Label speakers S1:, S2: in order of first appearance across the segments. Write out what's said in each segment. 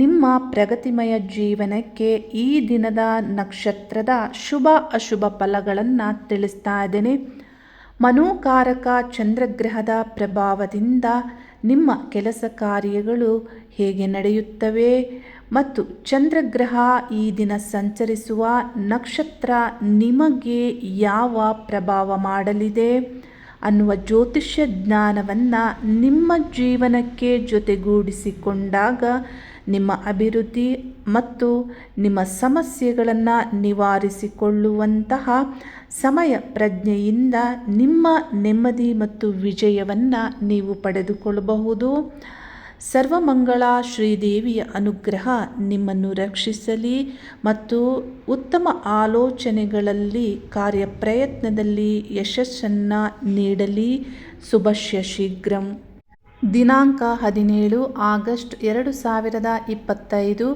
S1: ನಿಮ್ಮ ಪ್ರಗತಿಮಯ ಜೀವನಕ್ಕೆ ಈ ದಿನದ ನಕ್ಷತ್ರದ ಶುಭ ಅಶುಭ ಫಲಗಳನ್ನು ತಿಳಿಸ್ತಾ ಇದ್ದೇನೆ. ಮನೋಕಾರಕ ಚಂದ್ರಗ್ರಹದ ಪ್ರಭಾವದಿಂದ ನಿಮ್ಮ ಕೆಲಸ ಕಾರ್ಯಗಳು ಹೇಗೆ ನಡೆಯುತ್ತವೆ ಮತ್ತು ಚಂದ್ರಗ್ರಹ ಈ ದಿನ ಸಂಚರಿಸುವ ನಕ್ಷತ್ರ ನಿಮಗೆ ಯಾವ ಪ್ರಭಾವ ಮಾಡಲಿದೆ ಅನ್ನುವ ಜ್ಯೋತಿಷ್ಯ ಜ್ಞಾನವನ್ನು ನಿಮ್ಮ ಜೀವನಕ್ಕೆ ಜೊತೆಗೂಡಿಸಿಕೊಂಡಾಗ ನಿಮ್ಮ ಅಭಿವೃದ್ಧಿ ಮತ್ತು ನಿಮ್ಮ ಸಮಸ್ಯೆಗಳನ್ನು ನಿವಾರಿಸಿಕೊಳ್ಳುವಂತಹ ಸಮಯ ಪ್ರಜ್ಞೆಯಿಂದ ನಿಮ್ಮ ನೆಮ್ಮದಿ ಮತ್ತು ವಿಜಯವನ್ನು ನೀವು ಪಡೆದುಕೊಳ್ಳಬಹುದು. ಸರ್ವಮಂಗಳ ಶ್ರೀದೇವಿಯ ಅನುಗ್ರಹ ನಿಮ್ಮನ್ನು ರಕ್ಷಿಸಲಿ ಮತ್ತು ಉತ್ತಮ ಆಲೋಚನೆಗಳಲ್ಲಿ, ಕಾರ್ಯಪ್ರಯತ್ನದಲ್ಲಿ ಯಶಸ್ಸನ್ನು ನೀಡಲಿ. ಶುಭಶ್ಯ ಶೀಘ್ರಂ ದಿನಾಂಕ ಹದಿನೇಳು ಆಗಸ್ಟ್ ಎರಡು ಸಾವಿರದ ಇಪ್ಪತ್ತೈದು.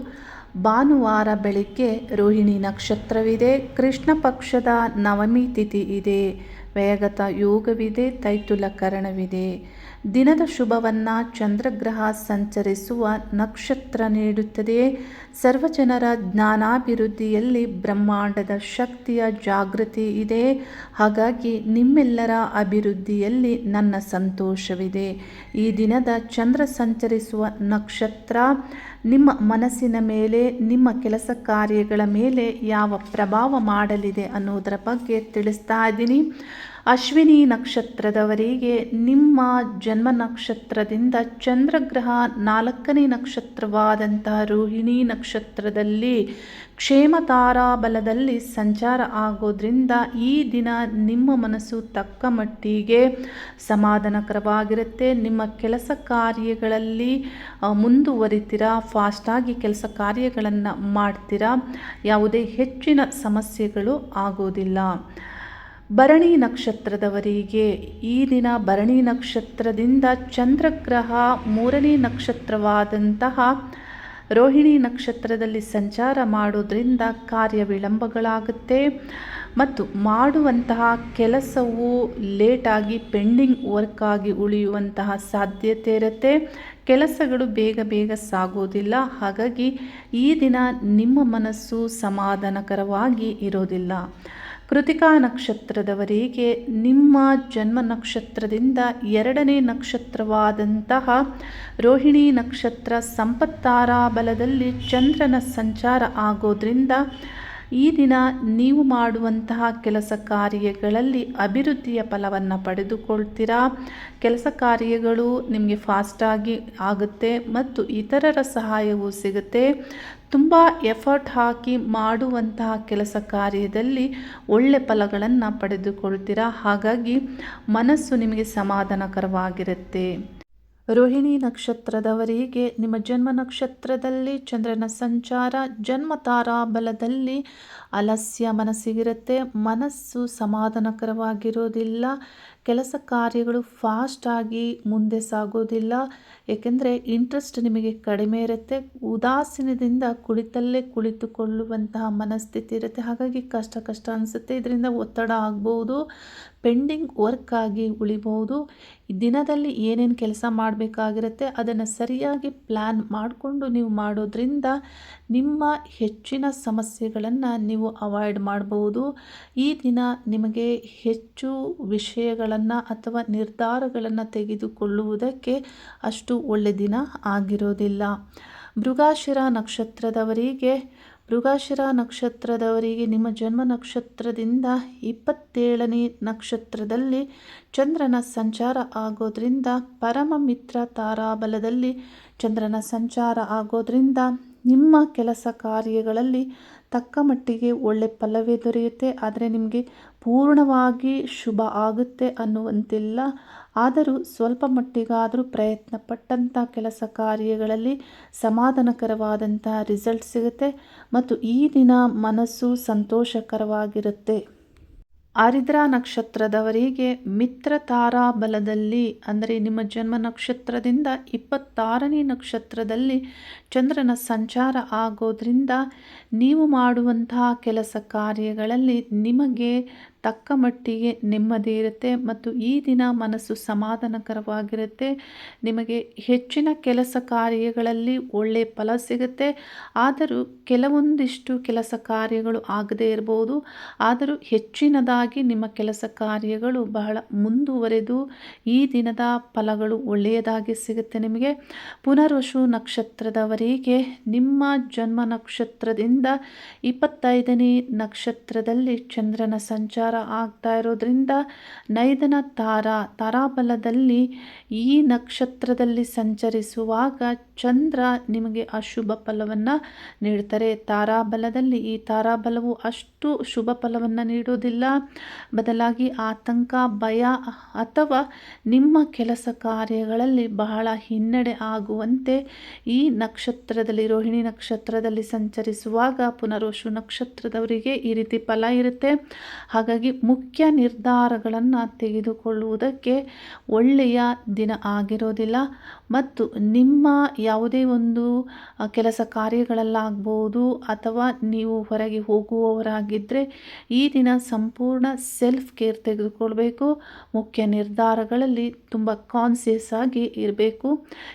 S1: ಭಾನುವಾರ ಬೆಳಿಗ್ಗೆ ರೋಹಿಣಿ ನಕ್ಷತ್ರವಿದೆ. ಕೃಷ್ಣ ಪಕ್ಷದ ನವಮಿ ತಿಥಿ ಇದೆ. ವ್ಯಯಗತ ಯೋಗವಿದೆ. ತೈತುಲ ಕರಣವಿದೆ ದಿನದ ಶುಭವನ್ನು ಚಂದ್ರಗ್ರಹ ಸಂಚರಿಸುವ ನಕ್ಷತ್ರ ನೀಡುತ್ತದೆ. ಸರ್ವಜನರ ಜ್ಞಾನಾಭಿವೃದ್ಧಿಯಲ್ಲಿ ಬ್ರಹ್ಮಾಂಡದ ಶಕ್ತಿಯ ಜಾಗೃತಿ ಇದೆ. ಹಾಗಾಗಿ ನಿಮ್ಮೆಲ್ಲರ ಅಭಿವೃದ್ಧಿಯಲ್ಲಿ ನನ್ನ ಸಂತೋಷವಿದೆ. ಈ ದಿನದ ಚಂದ್ರ ಸಂಚರಿಸುವ ನಕ್ಷತ್ರ, ನಿಮ್ಮ ಮನಸ್ಸಿನ ಮೇಲೆ, ನಿಮ್ಮ ಕೆಲಸ ಕಾರ್ಯಗಳ ಮೇಲೆ ಯಾವ ಪ್ರಭಾವ ಮಾಡಲಿದೆ ಅನ್ನೋದರ ಬಗ್ಗೆ ತಿಳಿಸ್ತಾ ಇದ್ದೀನಿ. ಅಶ್ವಿನಿ ನಕ್ಷತ್ರದವರಿಗೆ ನಿಮ್ಮ ಜನ್ಮ ನಕ್ಷತ್ರದಿಂದ ಚಂದ್ರಗ್ರಹ ನಾಲ್ಕನೇ ನಕ್ಷತ್ರವಾದಂತಹ ರೋಹಿಣಿ ನಕ್ಷತ್ರದಲ್ಲಿ ಕ್ಷೇಮ ತಾರಾಬಲದಲ್ಲಿ ಸಂಚಾರ ಆಗೋದ್ರಿಂದ ಈ ದಿನ ನಿಮ್ಮ ಮನಸ್ಸು ತಕ್ಕ ಮಟ್ಟಿಗೆ ಸಮಾಧಾನಕರವಾಗಿರುತ್ತೆ. ನಿಮ್ಮ ಕೆಲಸ ಕಾರ್ಯಗಳಲ್ಲಿ ಮುಂದುವರಿತೀರಾ? ಫಾಸ್ಟಾಗಿ ಕೆಲಸ ಕಾರ್ಯಗಳನ್ನು ಮಾಡ್ತೀರಾ? ಯಾವುದೇ ಹೆಚ್ಚಿನ ಸಮಸ್ಯೆಗಳು ಆಗೋದಿಲ್ಲ. ಭರಣಿ ನಕ್ಷತ್ರದವರಿಗೆ ಈ ದಿನ ಭರಣಿ ನಕ್ಷತ್ರದಿಂದ ಚಂದ್ರಗ್ರಹ ಮೂರನೇ ನಕ್ಷತ್ರವಾದಂತಹ ರೋಹಿಣಿ ನಕ್ಷತ್ರದಲ್ಲಿ ಸಂಚಾರ ಮಾಡೋದ್ರಿಂದ ಕಾರ್ಯ ವಿಳಂಬಗಳಾಗುತ್ತೆ. ಮತ್ತು ಮಾಡುವಂತಹ ಕೆಲಸವು ಲೇಟಾಗಿ ಪೆಂಡಿಂಗ್ ವರ್ಕ್ ಆಗಿ ಉಳಿಯುವಂತಹ ಸಾಧ್ಯತೆ ಇರುತ್ತೆ. ಕೆಲಸಗಳು ಬೇಗ ಬೇಗ ಸಾಗೋದಿಲ್ಲ. ಹಾಗಾಗಿ ಈ ದಿನ ನಿಮ್ಮ ಮನಸ್ಸು ಸಮಾಧಾನಕರವಾಗಿ ಇರೋದಿಲ್ಲ. ಕೃತಿಕಾ ನಕ್ಷತ್ರದವರಿಗೆ ನಿಮ್ಮ ಜನ್ಮ ನಕ್ಷತ್ರದಿಂದ ಎರಡನೇ ನಕ್ಷತ್ರವಾದಂತಹ ರೋಹಿಣಿ ನಕ್ಷತ್ರ ಸಂಪತ್ತಾರ ಬಲದಲ್ಲಿ ಚಂದ್ರನ ಸಂಚಾರ ಆಗೋದ್ರಿಂದ ಈ ದಿನ ನೀವು ಮಾಡುವಂತಹ ಕೆಲಸ ಕಾರ್ಯಗಳಲ್ಲಿ ಅಭಿವೃದ್ಧಿಯ ಫಲವನ್ನು ಪಡೆದುಕೊಳ್ತೀರಾ? ಕೆಲಸ ಕಾರ್ಯಗಳು ನಿಮಗೆ ಫಾಸ್ಟಾಗಿ ಆಗುತ್ತೆ ಮತ್ತು ಇತರರ ಸಹಾಯವೂ ಸಿಗುತ್ತೆ. ತುಂಬ ಎಫರ್ಟ್ ಹಾಕಿ ಮಾಡುವಂತಹ ಕೆಲಸ ಕಾರ್ಯದಲ್ಲಿ ಒಳ್ಳೆ ಫಲಗಳನ್ನು ಪಡೆದುಕೊಳ್ತೀರಾ? ಹಾಗಾಗಿ ಮನಸ್ಸು ನಿಮಗೆ ಸಮಾಧಾನಕರವಾಗಿರುತ್ತೆ. ರೋಹಿಣಿ ನಕ್ಷತ್ರದವರಿಗೆ ನಿಮ್ಮ ಜನ್ಮ ನಕ್ಷತ್ರದಲ್ಲಿ ಚಂದ್ರನ ಸಂಚಾರ ಜನ್ಮ ತಾರಾಬಲದಲ್ಲಿ ಅಲಸ್ಯ ಮನಸ್ಸಿಗಿರುತ್ತೆ. ಮನಸ್ಸು ಸಮಾಧಾನಕರವಾಗಿರೋದಿಲ್ಲ. ಕೆಲಸ ಕಾರ್ಯಗಳು ಫಾಸ್ಟಾಗಿ ಮುಂದೆ ಸಾಗೋದಿಲ್ಲ. ಏಕೆಂದರೆ ಇಂಟ್ರೆಸ್ಟ್ ನಿಮಗೆ ಕಡಿಮೆ ಇರುತ್ತೆ. ಉದಾಸೀನದಿಂದ ಕುಳಿತಲ್ಲೇ ಕುಳಿತುಕೊಳ್ಳುವಂತಹ ಮನಸ್ಥಿತಿ ಇರುತ್ತೆ. ಹಾಗಾಗಿ ಕಷ್ಟ ಕಷ್ಟ ಅನಿಸುತ್ತೆ. ಇದರಿಂದ ಒತ್ತಡ ಆಗ್ಬೋದು. ಪೆಂಡಿಂಗ್ ವರ್ಕ್ ಆಗಿ ಉಳಿಬೋದು. ದಿನದಲ್ಲಿ ಏನೇನು ಕೆಲಸ ಮಾಡಬೇಕಾಗಿರುತ್ತೆ, ಅದನ್ನು ಸರಿಯಾಗಿ ಪ್ಲ್ಯಾನ್ ಮಾಡಿಕೊಂಡು ನೀವು ಮಾಡೋದ್ರಿಂದ ನಿಮ್ಮ ಹೆಚ್ಚಿನ ಸಮಸ್ಯೆಗಳನ್ನು ನೀವು ಅವಾಯ್ಡ್ ಮಾಡಬಹುದು ಈ ದಿನ ನಿಮಗೆ ಹೆಚ್ಚು ವಿಷಯಗಳನ್ನು ಅಥವಾ ನಿರ್ಧಾರಗಳನ್ನು ತೆಗೆದುಕೊಳ್ಳುವುದಕ್ಕೆ ಅಷ್ಟು ಒಳ್ಳೆ ದಿನ ಆಗಿರೋದಿಲ್ಲ. ಮೃಗಾಶಿರ ನಕ್ಷತ್ರದವರಿಗೆ ಮೃಗಾಶಿರ ನಕ್ಷತ್ರದವರಿಗೆ ನಿಮ್ಮ ಜನ್ಮ ನಕ್ಷತ್ರದಿಂದ ಇಪ್ಪತ್ತೇಳನೇ ನಕ್ಷತ್ರದಲ್ಲಿ ಚಂದ್ರನ ಸಂಚಾರ ಆಗೋದ್ರಿಂದ, ಪರಮ ಮಿತ್ರ ತಾರಾಬಲದಲ್ಲಿ ಚಂದ್ರನ ಸಂಚಾರ ಆಗೋದ್ರಿಂದ ನಿಮ್ಮ ಕೆಲಸ ಕಾರ್ಯಗಳಲ್ಲಿ ತಕ್ಕ ಮಟ್ಟಿಗೆ ಒಳ್ಳೆ ಫಲವೇ ದೊರೆಯುತ್ತೆ. ಆದರೆ ನಿಮಗೆ ಪೂರ್ಣವಾಗಿ ಶುಭ ಆಗುತ್ತೆ ಅನ್ನುವಂತಿಲ್ಲ. ಆದರೂ ಸ್ವಲ್ಪ ಮಟ್ಟಿಗಾದರೂ ಪ್ರಯತ್ನ ಪಟ್ಟಂಥ ಕೆಲಸ ಕಾರ್ಯಗಳಲ್ಲಿ ಸಮಾಧಾನಕರವಾದಂತಹ ರಿಸಲ್ಟ್ ಸಿಗುತ್ತೆ. ಮತ್ತು ಈ ದಿನ ಮನಸ್ಸು ಸಂತೋಷಕರವಾಗಿರುತ್ತೆ. ಆರಿದ್ರ ನಕ್ಷತ್ರದವರಿಗೆ ಮಿತ್ರ ತಾರಾ ಬಲದಲ್ಲಿ ಅಂದರೆ ನಿಮ್ಮ ಜನ್ಮ ನಕ್ಷತ್ರದಿಂದ ಇಪ್ಪತ್ತಾರನೇ ನಕ್ಷತ್ರದಲ್ಲಿ ಚಂದ್ರನ ಸಂಚಾರ ಆಗೋದ್ರಿಂದ ನೀವು ಮಾಡುವಂತಹ ಕೆಲಸ ಕಾರ್ಯಗಳಲ್ಲಿ ನಿಮಗೆ ತಕ್ಕ ಮಟ್ಟಿಗೆ ನೆಮ್ಮದಿ ಇರುತ್ತೆ ಮತ್ತು ಈ ದಿನ ಮನಸ್ಸು ಸಮಾಧಾನಕರವಾಗಿರುತ್ತೆ. ನಿಮಗೆ ಹೆಚ್ಚಿನ ಕೆಲಸ ಕಾರ್ಯಗಳಲ್ಲಿ ಒಳ್ಳೆಯ ಫಲ ಸಿಗುತ್ತೆ. ಆದರೂ ಕೆಲವೊಂದಿಷ್ಟು ಕೆಲಸ ಕಾರ್ಯಗಳು ಆಗದೇ ಇರಬಹುದು ಆದರೂ ಹೆಚ್ಚಿನದಾಗಿ ನಿಮ್ಮ ಕೆಲಸ ಕಾರ್ಯಗಳು ಬಹಳ ಮುಂದುವರೆದು ಈ ದಿನದ ಫಲಗಳು ಒಳ್ಳೆಯದಾಗಿ ಸಿಗುತ್ತೆ ನಿಮಗೆ. ಪುನರ್ವಶು ನಕ್ಷತ್ರದವರಿಗೆ ನಿಮ್ಮ ಜನ್ಮ ನಕ್ಷತ್ರದಿಂದ ಇಪ್ಪತ್ತೈದನೇ ನಕ್ಷತ್ರದಲ್ಲಿ ಚಂದ್ರನ ಸಂಚಾರ ಆಗ್ತಾ ಇರೋದ್ರಿಂದ ನೈದನ ತಾರ, ತಾರಾಬಲದಲ್ಲಿ ಈ ನಕ್ಷತ್ರದಲ್ಲಿ ಸಂಚರಿಸುವಾಗ ಚಂದ್ರ ನಿಮಗೆ ಅಶುಭ ಫಲವನ್ನು ನೀಡ್ತಾರೆ. ತಾರಾಬಲದಲ್ಲಿ ಈ ತಾರಾಬಲವು ಅಷ್ಟು ಶುಭ ಫಲವನ್ನು ನೀಡೋದಿಲ್ಲ ಬದಲಾಗಿ ಆತಂಕ, ಭಯ ಅಥವಾ ನಿಮ್ಮ ಕೆಲಸ ಕಾರ್ಯಗಳಲ್ಲಿ ಬಹಳ ಹಿನ್ನಡೆ ಆಗುವಂತೆ ಈ ನಕ್ಷತ್ರದಲ್ಲಿ, ರೋಹಿಣಿ ನಕ್ಷತ್ರದಲ್ಲಿ ಸಂಚರಿಸುವಾಗ ಪುನರ್ವಶು ನಕ್ಷತ್ರದವರಿಗೆ ಈ ರೀತಿ ಫಲ ಇರುತ್ತೆ. ಹಾಗಾಗಿ ಮುಖ್ಯ ನಿರ್ಧಾರಗಳನ್ನು ತೆಗೆದುಕೊಳ್ಳುವುದಕ್ಕೆ ಒಳ್ಳೆಯ ದಿನ ಆಗಿರೋದಿಲ್ಲ. ಮತ್ತು ನಿಮ್ಮ ಯಾವುದೇ ಒಂದು ಕೆಲಸ ಕಾರ್ಯಗಳಲ್ಲಾಗ್ಬೋದು ಅಥವಾ ನೀವು ಹೊರಗೆ ಹೋಗುವವರಾಗಿದ್ದರೆ ಈ ದಿನ ಸಂಪೂರ್ಣ ಸೆಲ್ಫ್ ಕೇರ್ ತೆಗೆದುಕೊಳ್ಬೇಕು. ಮುಖ್ಯ ನಿರ್ಧಾರಗಳಲ್ಲಿ ತುಂಬ ಕಾನ್ಸಿಯಸ್ ಆಗಿ ಇರಬೇಕು.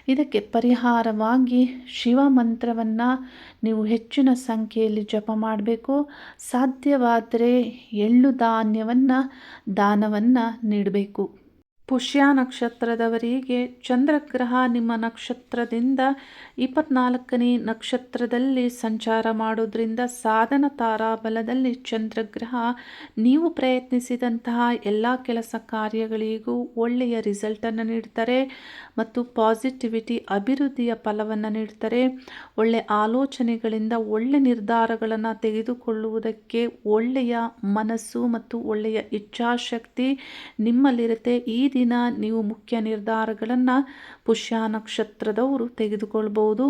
S1: ಇದಕ್ಕೆ ಪರಿಹಾರವಾಗಿ ಶಿವ ಮಂತ್ರವನ್ನು ನೀವು ಹೆಚ್ಚಿನ ಸಂಖ್ಯೆಯಲ್ಲಿ ಜಪ ಮಾಡಬೇಕು. ಸಾಧ್ಯವಾದರೆ ಎಳ್ಳು ಧಾನ್ಯವನ್ನು, ದಾನವನ್ನು ನೀಡಬೇಕು. ಪುಷ್ಯ ನಕ್ಷತ್ರದವರಿಗೆ ಚಂದ್ರಗ್ರಹ ನಿಮ್ಮ ನಕ್ಷತ್ರದಿಂದ ಇಪ್ಪತ್ನಾಲ್ಕನೇ ನಕ್ಷತ್ರದಲ್ಲಿ ಸಂಚಾರ ಮಾಡೋದ್ರಿಂದ ಸಾಧನ ತಾರಾಬಲದಲ್ಲಿ ಚಂದ್ರಗ್ರಹ. ನೀವು ಪ್ರಯತ್ನಿಸಿದಂತಹ ಎಲ್ಲ ಕೆಲಸ ಕಾರ್ಯಗಳಿಗೂ ಒಳ್ಳೆಯ ರಿಸಲ್ಟನ್ನು ನೀಡ್ತಾರೆ ಮತ್ತು ಪಾಸಿಟಿವಿಟಿ ಅಭಿವೃದ್ಧಿಯ ಫಲವನ್ನು ನೀಡ್ತಾರೆ. ಒಳ್ಳೆ ಆಲೋಚನೆಗಳಿಂದ ಒಳ್ಳೆ ನಿರ್ಧಾರಗಳನ್ನು ತೆಗೆದುಕೊಳ್ಳುವುದಕ್ಕೆ ಒಳ್ಳೆಯ ಮನಸ್ಸು ಮತ್ತು ಒಳ್ಳೆಯ ಇಚ್ಛಾಶಕ್ತಿ ನಿಮ್ಮಲ್ಲಿರುತ್ತೆ. ಈ ದಿನ ನೀವು ಮುಖ್ಯ ನಿರ್ಧಾರಗಳನ್ನು ಪುಷ್ಯ ನಕ್ಷತ್ರದವರು ತೆಗೆದುಕೊಳ್ಬೋದು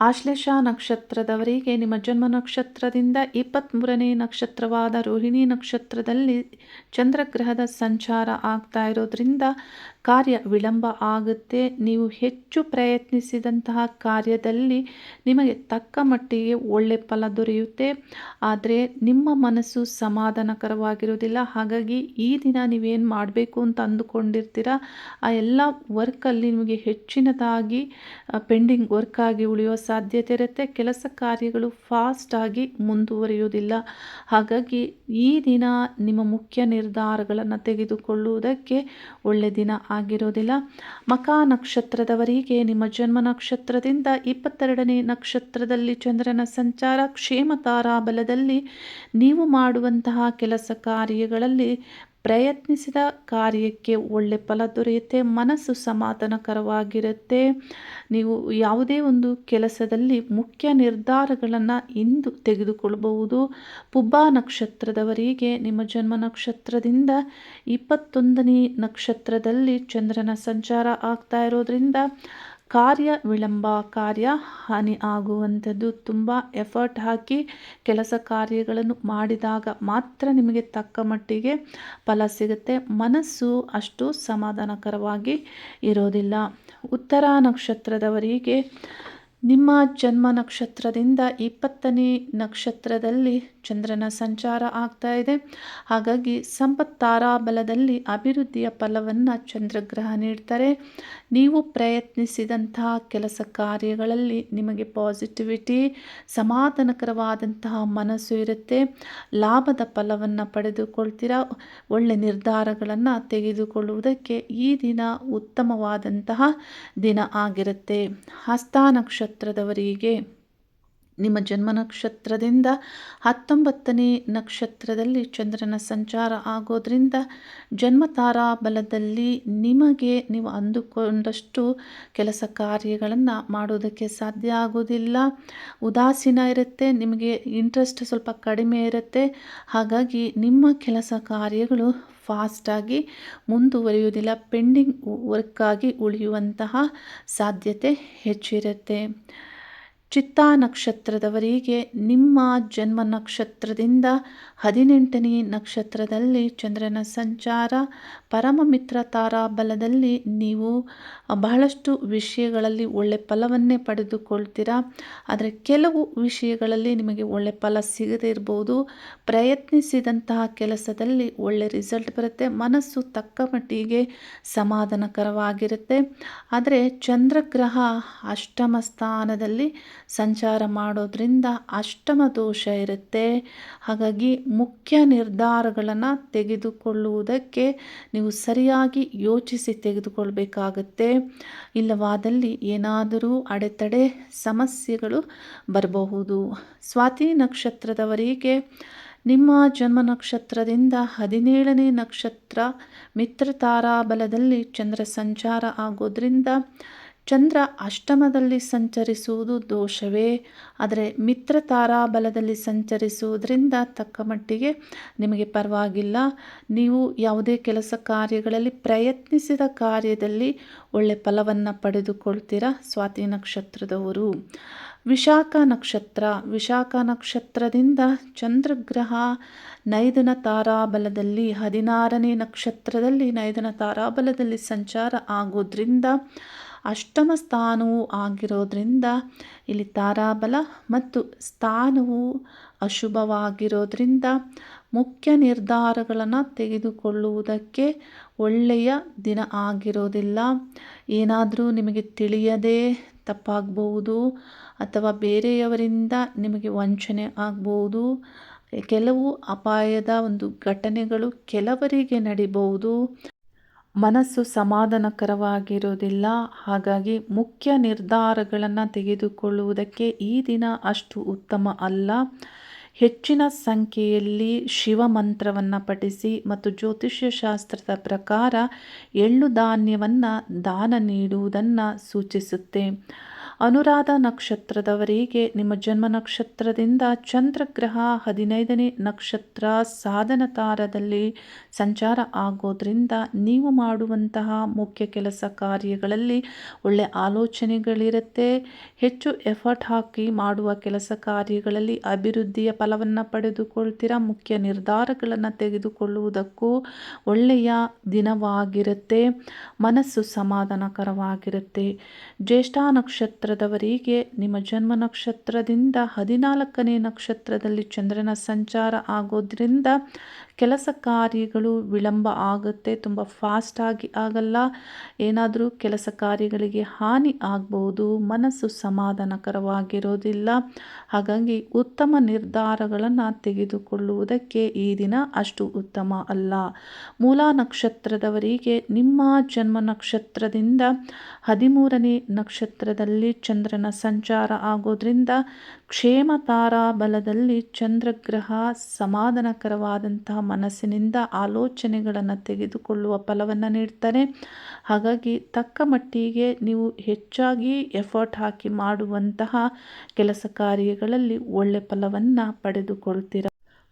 S1: ಆಶ್ಲೇಷ ನಕ್ಷತ್ರದವರಿಗೆ ನಿಮ್ಮ ಜನ್ಮ ನಕ್ಷತ್ರದಿಂದ ಇಪ್ಪತ್ತ್ಮೂರನೇ ನಕ್ಷತ್ರವಾದ ರೋಹಿಣಿ ನಕ್ಷತ್ರದಲ್ಲಿ ಚಂದ್ರಗ್ರಹದ ಸಂಚಾರ ಆಗ್ತಾ ಇರೋದ್ರಿಂದ ಕಾರ್ಯ ವಿಳಂಬ ಆಗುತ್ತೆ. ನೀವು ಹೆಚ್ಚು ಪ್ರಯತ್ನಿಸಿದಂತಹ ಕಾರ್ಯದಲ್ಲಿ ನಿಮಗೆ ತಕ್ಕ ಮಟ್ಟಿಗೆ ಒಳ್ಳೆ ಫಲ ದೊರೆಯುತ್ತೆ. ಆದರೆ ನಿಮ್ಮ ಮನಸ್ಸು ಸಮಾಧಾನಕರವಾಗಿರೋದಿಲ್ಲ ಹಾಗಾಗಿ ಈ ದಿನ ನೀವೇನು ಮಾಡಬೇಕು ಅಂತ ಅಂದುಕೊಂಡಿರ್ತೀರ, ಆ ಎಲ್ಲ ವರ್ಕಲ್ಲಿ ನಿಮಗೆ ಹೆಚ್ಚಿನದಾಗಿ ಪೆಂಡಿಂಗ್ ವರ್ಕ್ ಆಗಿ ಉಳಿಯುವ ಸಾಧ್ಯತೆ ಇರುತ್ತೆ. ಕೆಲಸ ಕಾರ್ಯಗಳು ಫಾಸ್ಟಾಗಿ ಮುಂದುವರಿಯುವುದಿಲ್ಲ. ಹಾಗಾಗಿ ಈ ದಿನ ನಿಮ್ಮ ಮುಖ್ಯ ನಿರ್ಧಾರಗಳನ್ನು ತೆಗೆದುಕೊಳ್ಳುವುದಕ್ಕೆ ಒಳ್ಳೆ ದಿನ ಆಗಿರೋದಿಲ್ಲ. ಮಕ ನಕ್ಷತ್ರದವರಿಗೆ ನಿಮ್ಮ ಜನ್ಮ ನಕ್ಷತ್ರದಿಂದ ಇಪ್ಪತ್ತೆರಡನೇ ನಕ್ಷತ್ರದಲ್ಲಿ ಚಂದ್ರನ ಸಂಚಾರ ಕ್ಷೇಮ ತಾರಾಬಲದಲ್ಲಿ ನೀವು ಮಾಡುವಂತಹ ಕೆಲಸ ಕಾರ್ಯಗಳಲ್ಲಿ ಪ್ರಯತ್ನಿಸಿದ ಕಾರ್ಯಕ್ಕೆ ಒಳ್ಳೆ ಫಲ ದೊರೆಯುತ್ತೆ, ಮನಸ್ಸು ಸಮಾಧಾನಕರವಾಗಿರುತ್ತೆ. ನೀವು ಯಾವುದೇ ಒಂದು ಕೆಲಸದಲ್ಲಿ ಮುಖ್ಯ ನಿರ್ಧಾರಗಳನ್ನು ಇಂದು ತೆಗೆದುಕೊಳ್ಳಬಹುದು. ಪುಬ್ಬ ನಕ್ಷತ್ರದವರಿಗೆ ನಿಮ್ಮ ಜನ್ಮ ನಕ್ಷತ್ರದಿಂದ ಇಪ್ಪತ್ತೊಂದನೇ ನಕ್ಷತ್ರದಲ್ಲಿ ಚಂದ್ರನ ಸಂಚಾರ ಆಗ್ತಾ ಇರೋದ್ರಿಂದ ಕಾರ್ಯ ವಿಳಂಬ ಕಾರ್ಯ ಹಾನಿ ಆಗುವಂಥದ್ದು ತುಂಬ ಎಫರ್ಟ್ ಹಾಕಿ ಕೆಲಸ ಕಾರ್ಯಗಳನ್ನು ಮಾಡಿದಾಗ ಮಾತ್ರ ನಿಮಗೆ ತಕ್ಕ ಮಟ್ಟಿಗೆ ಫಲ ಸಿಗುತ್ತೆ. ಮನಸ್ಸು ಅಷ್ಟು ಸಮಾಧಾನಕರವಾಗಿ ಇರೋದಿಲ್ಲ. ಉತ್ತರ ನಕ್ಷತ್ರದವರಿಗೆ ನಿಮ್ಮ ಜನ್ಮ ನಕ್ಷತ್ರದಿಂದ ಇಪ್ಪತ್ತನೇ ನಕ್ಷತ್ರದಲ್ಲಿ ಚಂದ್ರನ ಸಂಚಾರ ಆಗ್ತಾ ಇದೆ. ಹಾಗಾಗಿ ಸಂಪತ್ತಾರಾ ಬಲದಲ್ಲಿ ಅಭಿವೃದ್ಧಿಯ ಫಲವನ್ನು ಚಂದ್ರಗ್ರಹ ನೀಡ್ತಾರೆ. ನೀವು ಪ್ರಯತ್ನಿಸಿದಂತಹ ಕೆಲಸ ಕಾರ್ಯಗಳಲ್ಲಿ ನಿಮಗೆ ಪಾಸಿಟಿವಿಟಿ, ಸಮಾಧಾನಕರವಾದಂತಹ ಮನಸ್ಸು ಇರುತ್ತೆ. ಲಾಭದ ಫಲವನ್ನು ಪಡೆದುಕೊಳ್ತೀರಾ? ಒಳ್ಳೆ ನಿರ್ಧಾರಗಳನ್ನು ತೆಗೆದುಕೊಳ್ಳುವುದಕ್ಕೆ ಈ ದಿನ ಉತ್ತಮವಾದಂತಹ ದಿನ ಆಗಿರುತ್ತೆ. ಹಸ್ತ ನಕ್ಷತ್ರದವರಿಗೆ ನಿಮ್ಮ ಜನ್ಮ ನಕ್ಷತ್ರದಿಂದ ಹತ್ತೊಂಬತ್ತನೇ ನಕ್ಷತ್ರದಲ್ಲಿ ಚಂದ್ರನ ಸಂಚಾರ ಆಗೋದ್ರಿಂದ ಜನ್ಮ ಬಲದಲ್ಲಿ ನಿಮಗೆ ನೀವು ಅಂದುಕೊಂಡಷ್ಟು ಕೆಲಸ ಕಾರ್ಯಗಳನ್ನು ಮಾಡೋದಕ್ಕೆ ಸಾಧ್ಯ ಆಗೋದಿಲ್ಲ. ಉದಾಸೀನ ಇರುತ್ತೆ, ನಿಮಗೆ ಇಂಟ್ರೆಸ್ಟ್ ಸ್ವಲ್ಪ ಕಡಿಮೆ ಇರುತ್ತೆ. ಹಾಗಾಗಿ ನಿಮ್ಮ ಕೆಲಸ ಕಾರ್ಯಗಳು ಫಾಸ್ಟಾಗಿ ಮುಂದುವರಿಯುವುದಿಲ್ಲ. ಪೆಂಡಿಂಗ್ ವರ್ಕಾಗಿ ಉಳಿಯುವಂತಹ ಸಾಧ್ಯತೆ ಹೆಚ್ಚಿರುತ್ತೆ. ಚಿತ್ತಾ ನಕ್ಷತ್ರದವರಿಗೆ ನಿಮ್ಮ ಜನ್ಮ ನಕ್ಷತ್ರದಿಂದ ಹದಿನೆಂಟನೇ ನಕ್ಷತ್ರದಲ್ಲಿ ಚಂದ್ರನ ಸಂಚಾರ ಪರಮ ಮಿತ್ರ ತಾರಾಬಲದಲ್ಲಿ ನೀವು ಬಹಳಷ್ಟು ವಿಷಯಗಳಲ್ಲಿ ಒಳ್ಳೆ ಫಲವನ್ನೇ ಪಡೆದುಕೊಳ್ತೀರಾ? ಆದರೆ ಕೆಲವು ವಿಷಯಗಳಲ್ಲಿ ನಿಮಗೆ ಒಳ್ಳೆ ಫಲ ಸಿಗದೇ ಇರ್ಬೋದು. ಪ್ರಯತ್ನಿಸಿದಂತಹ ಕೆಲಸದಲ್ಲಿ ಒಳ್ಳೆ ರಿಸಲ್ಟ್ ಬರುತ್ತೆ. ಮನಸ್ಸು ತಕ್ಕ ಮಟ್ಟಿಗೆ ಸಮಾಧಾನಕರವಾಗಿರುತ್ತೆ. ಆದರೆ ಚಂದ್ರಗ್ರಹ ಅಷ್ಟಮ ಸ್ಥಾನದಲ್ಲಿ ಸಂಚಾರ ಮಾಡೋದ್ರಿಂದ ಅಷ್ಟಮ ದೋಷ ಇರುತ್ತೆ. ಹಾಗಾಗಿ ಮುಖ್ಯ ನಿರ್ಧಾರಗಳನ್ನು ತೆಗೆದುಕೊಳ್ಳುವುದಕ್ಕೆ ಸರಿಯಾಗಿ ಯೋಚಿಸಿ ತೆಗೆದುಕೊಳ್ಬೇಕಾಗತ್ತೆ. ಇಲ್ಲವಾದಲ್ಲಿ ಏನಾದರೂ ಅಡೆತಡೆ ಸಮಸ್ಯೆಗಳು ಬರಬಹುದು. ಸ್ವಾತಿ ನಕ್ಷತ್ರದವರಿಗೆ ನಿಮ್ಮ ಜನ್ಮ ನಕ್ಷತ್ರದಿಂದ ಹದಿನೇಳನೇ ನಕ್ಷತ್ರ ಮಿತ್ರ ತಾರಾಬಲದಲ್ಲಿ ಚಂದ್ರ ಸಂಚಾರ ಆಗೋದ್ರಿಂದ ಚಂದ್ರ ಅಷ್ಟಮದಲ್ಲಿ ಸಂಚರಿಸುವುದು ದೋಷವೇ. ಆದರೆ ಮಿತ್ರ ತಾರಾಬಲದಲ್ಲಿ ಸಂಚರಿಸುವುದರಿಂದ ತಕ್ಕ ಮಟ್ಟಿಗೆ ನಿಮಗೆ ಪರವಾಗಿಲ್ಲ. ನೀವು ಯಾವುದೇ ಕೆಲಸ ಕಾರ್ಯಗಳಲ್ಲಿ ಪ್ರಯತ್ನಿಸಿದ ಕಾರ್ಯದಲ್ಲಿ ಒಳ್ಳೆ ಫಲವನ್ನು ಪಡೆದುಕೊಳ್ತೀರಾ? ಸ್ವಾತಿ ನಕ್ಷತ್ರದವರು. ವಿಶಾಖ ನಕ್ಷತ್ರ. ವಿಶಾಖ ನಕ್ಷತ್ರದಿಂದ ಚಂದ್ರಗ್ರಹ ನೈದನ ತಾರಾಬಲದಲ್ಲಿ, ಹದಿನಾರನೇ ನಕ್ಷತ್ರದಲ್ಲಿ ನೈದನ ತಾರಾಬಲದಲ್ಲಿ ಸಂಚಾರ ಆಗೋದ್ರಿಂದ ಅಷ್ಟಮ ಸ್ಥಾನವು ಆಗಿರೋದ್ರಿಂದ ಇಲ್ಲಿ ತಾರಾಬಲ ಮತ್ತು ಸ್ಥಾನವು ಅಶುಭವಾಗಿರೋದ್ರಿಂದ ಮುಖ್ಯ ನಿರ್ಧಾರಗಳನ್ನು ತೆಗೆದುಕೊಳ್ಳುವುದಕ್ಕೆ ಒಳ್ಳೆಯ ದಿನ ಆಗಿರೋದಿಲ್ಲ. ಏನಾದರೂ ನಿಮಗೆ ತಿಳಿಯದೇ ತಪ್ಪಾಗಬಹುದು ಅಥವಾ ಬೇರೆಯವರಿಂದ ನಿಮಗೆ ವಂಚನೆ ಆಗಬಹುದು. ಕೆಲವು ಅಪಾಯದ ಒಂದು ಘಟನೆಗಳು ಕೆಲವರಿಗೆ ನಡಿಬಹುದು. ಮನಸ್ಸು ಸಮಾಧಾನಕರವಾಗಿರೋದಿಲ್ಲ ಹಾಗಾಗಿ ಮುಖ್ಯ ನಿರ್ಧಾರಗಳನ್ನು ತೆಗೆದುಕೊಳ್ಳುವುದಕ್ಕೆ ಈ ದಿನ ಅಷ್ಟು ಉತ್ತಮ ಅಲ್ಲ. ಹೆಚ್ಚಿನ ಸಂಖ್ಯೆಯಲ್ಲಿ ಶಿವ ಮಂತ್ರವನ್ನು ಪಠಿಸಿ ಮತ್ತು ಜ್ಯೋತಿಷ್ಯ ಶಾಸ್ತ್ರದ ಪ್ರಕಾರ ಎಳ್ಳು ಧಾನ್ಯವನ್ನು ದಾನ ನೀಡುವುದನ್ನು ಸೂಚಿಸುತ್ತೆ. ಅನುರಾಧ ನಕ್ಷತ್ರದವರಿಗೆ ನಿಮ್ಮ ಜನ್ಮ ನಕ್ಷತ್ರದಿಂದ ಚಂದ್ರಗ್ರಹ ಹದಿನೈದನೇ ನಕ್ಷತ್ರ ಸಾಧನ ತಾರದಲ್ಲಿ ಸಂಚಾರ ಆಗೋದ್ರಿಂದ ನೀವು ಮಾಡುವಂತಹ ಮುಖ್ಯ ಕೆಲಸ ಕಾರ್ಯಗಳಲ್ಲಿ ಒಳ್ಳೆ ಆಲೋಚನೆಗಳಿರುತ್ತೆ. ಹೆಚ್ಚು ಎಫರ್ಟ್ ಹಾಕಿ ಮಾಡುವ ಕೆಲಸ ಕಾರ್ಯಗಳಲ್ಲಿ ಅಭಿವೃದ್ಧಿಯ ಫಲವನ್ನು ಪಡೆದುಕೊಳ್ತೀರಾ? ಮುಖ್ಯ ನಿರ್ಧಾರಗಳನ್ನು ತೆಗೆದುಕೊಳ್ಳುವುದಕ್ಕೂ ಒಳ್ಳೆಯ ದಿನವಾಗಿರುತ್ತೆ. ಮನಸ್ಸು ಸಮಾಧಾನಕರವಾಗಿರುತ್ತೆ. ಜ್ಯೇಷ್ಠ ನಕ್ಷತ್ರದವರಿಗೆ ನಿಮ್ಮ ಜನ್ಮ ನಕ್ಷತ್ರದಿಂದ ಹದಿನಾಲ್ಕನೇ ನಕ್ಷತ್ರದಲ್ಲಿ ಚಂದ್ರನ ಸಂಚಾರ ಆಗೋದ್ರಿಂದ ಕೆಲಸ ಕಾರ್ಯಗಳು ವಿಳಂಬ ಆಗುತ್ತೆ, ತುಂಬ ಫಾಸ್ಟಾಗಿ ಆಗಲ್ಲ. ಏನಾದರೂ ಕೆಲಸ ಕಾರ್ಯಗಳಿಗೆ ಹಾನಿ ಆಗ್ಬೋದು, ಮನಸ್ಸು ಸಮಾಧಾನಕರವಾಗಿರೋದಿಲ್ಲ. ಹಾಗಾಗಿ ಉತ್ತಮ ನಿರ್ಧಾರಗಳನ್ನು ತೆಗೆದುಕೊಳ್ಳುವುದಕ್ಕೆ ಈ ದಿನ ಅಷ್ಟು ಉತ್ತಮ ಅಲ್ಲ. ಮೂಲ ನಕ್ಷತ್ರದವರಿಗೆ ನಿಮ್ಮ ಜನ್ಮ ನಕ್ಷತ್ರದಿಂದ ಹದಿಮೂರನೇ ನಕ್ಷತ್ರದಲ್ಲಿ ಚಂದ್ರನ ಸಂಚಾರ ಆಗೋದ್ರಿಂದ ಕ್ಷೇಮ ತಾರಾ ಬಲದಲ್ಲಿ ಚಂದ್ರಗ್ರಹ ಸಮಾಧಾನಕರವಾದಂತಹ ಮನಸ್ಸಿನಿಂದ ಆಲೋಚನೆಗಳನ್ನು ತೆಗೆದುಕೊಳ್ಳುವ ಫಲವನ್ನು ನೀಡ್ತಾರೆ ಹಾಗಾಗಿ ತಕ್ಕ ಮಟ್ಟಿಗೆ ನೀವು ಹೆಚ್ಚಾಗಿ ಎಫರ್ಟ್ ಹಾಕಿ ಮಾಡುವಂತಹ ಕೆಲಸ ಕಾರ್ಯಗಳಲ್ಲಿ ಒಳ್ಳೆ ಫಲವನ್ನು ಪಡೆದುಕೊಳ್ತೀರ.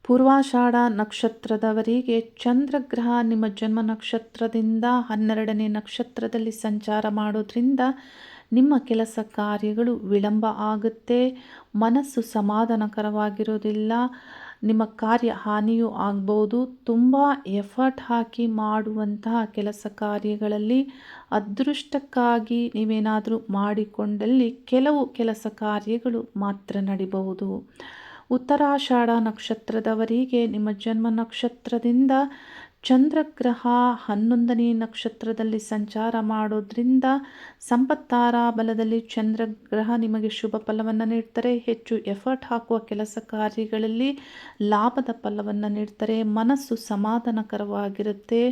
S1: ಪೂರ್ವಾಷಾಢ ನಕ್ಷತ್ರದವರಿಗೆ ಚಂದ್ರಗ್ರಹ ನಿಮ್ಮ ಜನ್ಮ ನಕ್ಷತ್ರದಿಂದ ಹನ್ನೆರಡನೇ ನಕ್ಷತ್ರದಲ್ಲಿ ಸಂಚಾರ ಮಾಡೋದ್ರಿಂದ ನಿಮ್ಮ ಕೆಲಸ ಕಾರ್ಯಗಳು ವಿಳಂಬ ಆಗುತ್ತೆ, ಮನಸ್ಸು ಸಮಾಧಾನಕರವಾಗಿರೋದಿಲ್ಲ ನಿಮ್ಮ ಕಾರ್ಯ ಹಾನಿಯೂ ಆಗ್ಬೋದು. ತುಂಬ ಎಫರ್ಟ್ ಹಾಕಿ ಮಾಡುವಂತಹ ಕೆಲಸ ಕಾರ್ಯಗಳಲ್ಲಿ ಅದೃಷ್ಟಕ್ಕಾಗಿ ನೀವೇನಾದರೂ ಮಾಡಿಕೊಂಡಲ್ಲಿ ಕೆಲವು ಕೆಲಸ ಕಾರ್ಯಗಳು ಮಾತ್ರ ನಡಿಬಹುದು. ಉತ್ತರಾಷಾಢ ನಕ್ಷತ್ರದವರಿಗೆ ನಿಮ್ಮ ಜನ್ಮ ನಕ್ಷತ್ರದಿಂದ ಚಂದ್ರಗ್ರಹ ಹನ್ನೊಂದನೇ ನಕ್ಷತ್ರದಲ್ಲಿ ಸಂಚಾರ ಮಾಡೋದ್ರಿಂದ ಸಂಪತ್ತಾರಾ ಬಲದಲ್ಲಿ ಚಂದ್ರಗ್ರಹ ನಿಮಗೆ ಶುಭ ಫಲವನ್ನು ನೀಡ್ತಾರೆ. ಹೆಚ್ಚು ಎಫರ್ಟ್ ಹಾಕುವ ಕೆಲಸ ಕಾರ್ಯಗಳಲ್ಲಿ ಲಾಭದ ಫಲವನ್ನು ನೀಡ್ತಾರೆ. ಮನಸ್ಸು ಸಮಾಧಾನಕರವಾಗಿರುತ್ತೆ.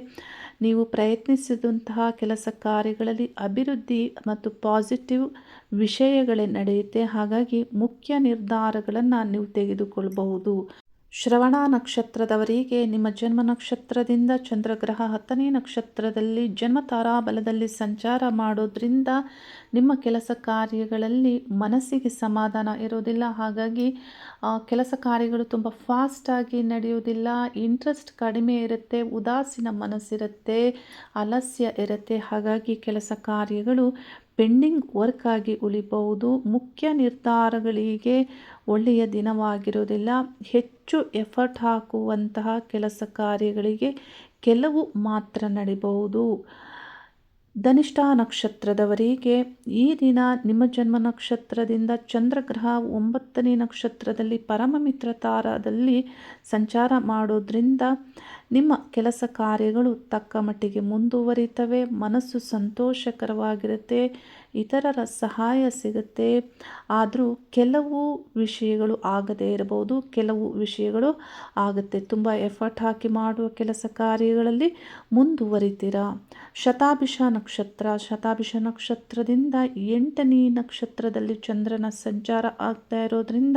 S1: ನೀವು ಪ್ರಯತ್ನಿಸಿದಂತಹ ಕೆಲಸ ಕಾರ್ಯಗಳಲ್ಲಿ ಅಭಿವೃದ್ಧಿ ಮತ್ತು ಪಾಸಿಟಿವ್ ವಿಷಯಗಳೇ ನಡೆಯುತ್ತೆ. ಹಾಗಾಗಿ ಮುಖ್ಯ ನಿರ್ಧಾರಗಳನ್ನು ನೀವು ತೆಗೆದುಕೊಳ್ಬಹುದು. ಶ್ರವಣ ನಕ್ಷತ್ರದವರಿಗೆ ನಿಮ್ಮ ಜನ್ಮ ನಕ್ಷತ್ರದಿಂದ ಚಂದ್ರಗ್ರಹ ಹತ್ತನೇ ನಕ್ಷತ್ರದಲ್ಲಿ ಜನ್ಮ ತಾರಾಬಲದಲ್ಲಿ ಸಂಚಾರ ಮಾಡೋದ್ರಿಂದ ನಿಮ್ಮ ಕೆಲಸ ಕಾರ್ಯಗಳಲ್ಲಿ ಮನಸ್ಸಿಗೆ ಸಮಾಧಾನ ಇರೋದಿಲ್ಲ. ಹಾಗಾಗಿ ಕೆಲಸ ಕಾರ್ಯಗಳು ತುಂಬ ಫಾಸ್ಟಾಗಿ ನಡೆಯೋದಿಲ್ಲ. ಇಂಟ್ರೆಸ್ಟ್ ಕಡಿಮೆ ಇರುತ್ತೆ, ಉದಾಸೀನ ಮನಸ್ಸಿರುತ್ತೆ, ಅಲಸ್ಯ ಇರುತ್ತೆ. ಹಾಗಾಗಿ ಕೆಲಸ ಕಾರ್ಯಗಳು ಪೆಂಡಿಂಗ್ ವರ್ಕ್ ಆಗಿ ಉಳಿಬಹುದು. ಮುಖ್ಯ ನಿರ್ಧಾರಗಳಿಗೆ ಒಳ್ಳೆಯ ದಿನವಾಗಿರೋದಿಲ್ಲ ಹೆಚ್ಚು ಎಫರ್ಟ್ ಹಾಕುವಂತಹ ಕೆಲಸ ಕಾರ್ಯಗಳಿಗೆ ಕೆಲವು ಮಾತ್ರ ನಡಿಬಹುದು. ಧನಿಷ್ಠ ನಕ್ಷತ್ರದವರಿಗೆ ಈ ದಿನ ನಿಮ್ಮ ಜನ್ಮ ನಕ್ಷತ್ರದಿಂದ ಚಂದ್ರಗ್ರಹ ಒಂಬತ್ತನೇ ನಕ್ಷತ್ರದಲ್ಲಿ ಪರಮಮಿತ್ರ ತಾರದಲ್ಲಿ ಸಂಚಾರ ಮಾಡೋದ್ರಿಂದ ನಿಮ್ಮ ಕೆಲಸ ಕಾರ್ಯಗಳು ತಕ್ಕ ಮಟ್ಟಿಗೆ ಮುಂದುವರಿತವೆ. ಮನಸ್ಸು ಸಂತೋಷಕರವಾಗಿರುತ್ತೆ. ಇತರರ ಸಹಾಯ ಸಿಗುತ್ತೆ. ಆದರೂ ಕೆಲವು ವಿಷಯಗಳು ಆಗದೇ ಇರಬಹುದು, ಕೆಲವು ವಿಷಯಗಳು ಆಗುತ್ತೆ. ತುಂಬ ಎಫರ್ಟ್ ಹಾಕಿ ಮಾಡುವ ಕೆಲಸ ಕಾರ್ಯಗಳಲ್ಲಿ ಮುಂದುವರಿತೀರಾ. ಶತಾಭಿಷ ನಕ್ಷತ್ರ, ಶತಾಭಿಷ ನಕ್ಷತ್ರದಿಂದ ಎಂಟನೇ ನಕ್ಷತ್ರದಲ್ಲಿ ಚಂದ್ರನ ಸಂಚಾರ ಆಗ್ತಾ ಇರೋದ್ರಿಂದ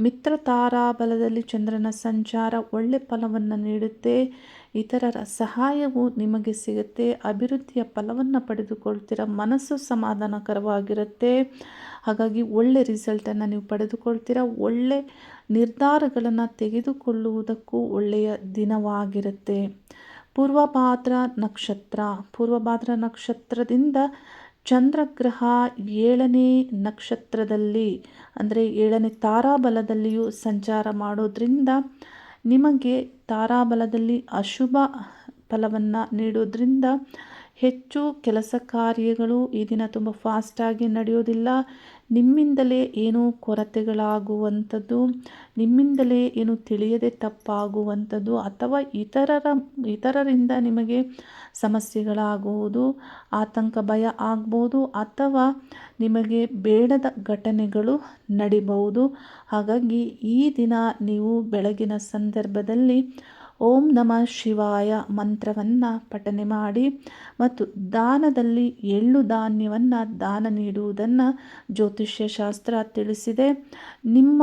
S1: ಮಿತ್ರ ತಾರಾಬಲದಲ್ಲಿ ಚಂದ್ರನ ಸಂಚಾರ ಒಳ್ಳೆ ಫಲವನ್ನು ನೀಡುತ್ತೆ. ಇತರರ ಸಹಾಯವು ನಿಮಗೆ ಸಿಗುತ್ತೆ. ಅಭಿವೃದ್ಧಿಯ ಫಲವನ್ನು ಪಡೆದುಕೊಳ್ತೀರ. ಮನಸ್ಸು ಸಮಾಧಾನಕರವಾಗಿರುತ್ತೆ. ಹಾಗಾಗಿ ಒಳ್ಳೆ ರಿಸಲ್ಟನ್ನು ನೀವು ಪಡೆದುಕೊಳ್ತೀರ. ಒಳ್ಳೆ ನಿರ್ಧಾರಗಳನ್ನು ತೆಗೆದುಕೊಳ್ಳುವುದಕ್ಕೂ ಒಳ್ಳೆಯ ದಿನವಾಗಿರುತ್ತೆ. ಪೂರ್ವಭಾದ್ರ ನಕ್ಷತ್ರ. ಪೂರ್ವಭಾದ್ರ ನಕ್ಷತ್ರದಿಂದ ಚಂದ್ರಗ್ರಹ ಏಳನೇ ನಕ್ಷತ್ರದಲ್ಲಿ, ಅಂದರೆ ಏಳನೇ ತಾರಾಬಲದಲ್ಲಿಯೂ ಸಂಚಾರ ಮಾಡೋದ್ರಿಂದ ನಿಮಗೆ ತಾರಾಬಲದಲ್ಲಿ ಅಶುಭ ಫಲವನ್ನು ನೀಡೋದ್ರಿಂದ ಹೆಚ್ಚು ಕೆಲಸ ಕಾರ್ಯಗಳು ಈ ದಿನ ತುಂಬ ಫಾಸ್ಟಾಗಿ ನಡೆಯೋದಿಲ್ಲ. ನಿಮ್ಮಿಂದಲೇ ಏನೋ ಕೊರತೆಗಳಾಗುವಂಥದ್ದು, ನಿಮ್ಮಿಂದಲೇ ಏನು ತಿಳಿಯದೆ ತಪ್ಪಾಗುವಂಥದ್ದು ಅಥವಾ ಇತರರ, ಇತರರಿಂದ ನಿಮಗೆ ಸಮಸ್ಯೆಗಳಾಗುವುದು, ಆತಂಕ, ಭಯ ಆಗ್ಬೋದು ಅಥವಾ ನಿಮಗೆ ಬೇಡದ ಘಟನೆಗಳು ನಡಿಬಹುದು. ಹಾಗಾಗಿ ಈ ದಿನ ನೀವು ಬೆಳಗಿನ ಸಂದರ್ಭದಲ್ಲಿ ಓಂ ನಮಃ ಶಿವಾಯ ಮಂತ್ರವನ್ನು ಪಠನೆ ಮಾಡಿ ಮತ್ತು ದಾನದಲ್ಲಿ ಎಳ್ಳು ಧಾನ್ಯವನ್ನು ದಾನ ನೀಡುವುದನ್ನು ಜ್ಯೋತಿಷ್ಯ ಶಾಸ್ತ್ರ ತಿಳಿಸಿದೆ. ನಿಮ್ಮ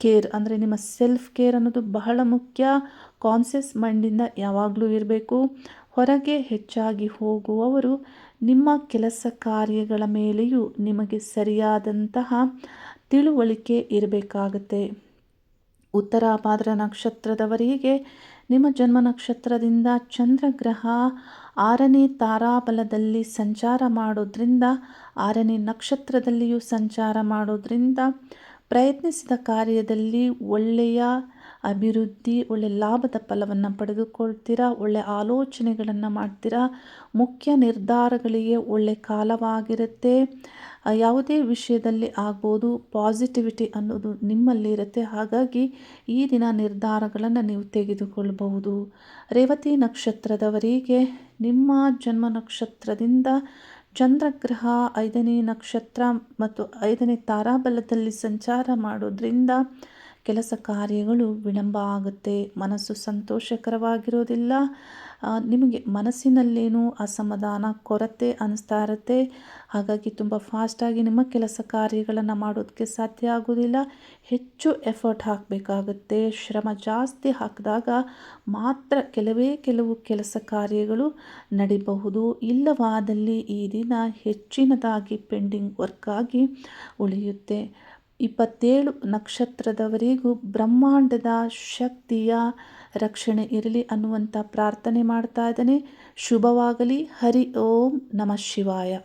S1: ಕೇರ್ ಅಂದರೆ ನಿಮ್ಮ ಸೆಲ್ಫ್ ಕೇರ್ ಅನ್ನೋದು ಬಹಳ ಮುಖ್ಯ. ಕಾನ್ಸಿಯಸ್ ಮೈಂಡಿಂದ ಯಾವಾಗಲೂ ಇರಬೇಕು. ಹೊರಗೆ ಹೆಚ್ಚಾಗಿ ಹೋಗುವವರು ನಿಮ್ಮ ಕೆಲಸ ಕಾರ್ಯಗಳ ಮೇಲೆಯೂ ನಿಮಗೆ ಸರಿಯಾದಂತಹ ತಿಳುವಳಿಕೆ ಇರಬೇಕಾಗುತ್ತೆ. ಉತ್ತರ ಪಾದ್ರ ನಕ್ಷತ್ರದವರಿಗೆ ನಿಮ್ಮ ಜನ್ಮ ನಕ್ಷತ್ರದಿಂದ ಚಂದ್ರಗ್ರಹ ಆರನೇ ತಾರಾಬಲದಲ್ಲಿ ಸಂಚಾರ ಮಾಡೋದ್ರಿಂದ, ಆರನೇ ನಕ್ಷತ್ರದಲ್ಲಿಯೂ ಸಂಚಾರ ಮಾಡೋದ್ರಿಂದ ಪ್ರಯತ್ನಿಸಿದ ಕಾರ್ಯದಲ್ಲಿ ಒಳ್ಳೆಯ ಅಭಿವೃದ್ಧಿ, ಒಳ್ಳೆ ಲಾಭದ ಫಲವನ್ನು ಪಡೆದುಕೊಳ್ತೀರಾ? ಒಳ್ಳೆ ಆಲೋಚನೆಗಳನ್ನು ಮಾಡ್ತೀರಾ? ಮುಖ್ಯ ನಿರ್ಧಾರಗಳಿಗೆ ಒಳ್ಳೆ ಕಾಲವಾಗಿರುತ್ತೆ. ಯಾವುದೇ ವಿಷಯದಲ್ಲಿ ಆಗ್ಬೋದು, ಪಾಸಿಟಿವಿಟಿ ಅನ್ನೋದು ನಿಮ್ಮಲ್ಲಿ ಇರುತ್ತೆ. ಹಾಗಾಗಿ ಈ ದಿನ ನಿರ್ಧಾರಗಳನ್ನು ನೀವು ತೆಗೆದುಕೊಳ್ಳಬಹುದು ರೇವತಿ ನಕ್ಷತ್ರದವರಿಗೆ ನಿಮ್ಮ ಜನ್ಮ ನಕ್ಷತ್ರದಿಂದ ಚಂದ್ರಗ್ರಹ ಐದನೇ ನಕ್ಷತ್ರ ಮತ್ತು ಐದನೇ ತಾರಾಬಲದಲ್ಲಿ ಸಂಚಾರ ಮಾಡೋದ್ರಿಂದ ಕೆಲಸ ಕಾರ್ಯಗಳು ವಿಳಂಬ ಆಗುತ್ತೆ, ಮನಸ್ಸು ಸಂತೋಷಕರವಾಗಿರೋದಿಲ್ಲ. ನಿಮಗೆ ಮನಸ್ಸಿನಲ್ಲೇನೂ ಅಸಮಾಧಾನ, ಕೊರತೆ ಅನ್ನಿಸ್ತಾ ಇರುತ್ತೆ. ಹಾಗಾಗಿ ತುಂಬ ಫಾಸ್ಟಾಗಿ ನಿಮ್ಮ ಕೆಲಸ ಕಾರ್ಯಗಳನ್ನು ಮಾಡೋದಕ್ಕೆ ಸಾಧ್ಯ ಆಗೋದಿಲ್ಲ. ಹೆಚ್ಚು ಎಫರ್ಟ್ ಹಾಕಬೇಕಾಗುತ್ತೆ. ಶ್ರಮ ಜಾಸ್ತಿ ಹಾಕಿದಾಗ ಮಾತ್ರ ಕೆಲವೇ ಕೆಲವು ಕೆಲಸ ಕಾರ್ಯಗಳು ನಡಿಬಹುದು. ಇಲ್ಲವಾದಲ್ಲಿ ಈ ದಿನ ಹೆಚ್ಚಿನದಾಗಿ ಪೆಂಡಿಂಗ್ ವರ್ಕ್ ಆಗಿ ಉಳಿಯುತ್ತೆ. ಇಪ್ಪತ್ತೇಳು ನಕ್ಷತ್ರದವರೆಗೂ ಬ್ರಹ್ಮಾಂಡದ ಶಕ್ತಿಯ ರಕ್ಷಣೆ ಇರಲಿ ಅನ್ನುವಂಥ ಪ್ರಾರ್ಥನೆ ಮಾಡ್ತಾ ಇದ್ದಾನೆ. ಶುಭವಾಗಲಿ. ಹರಿ ಓಂ ನಮಃ ಶಿವಾಯ.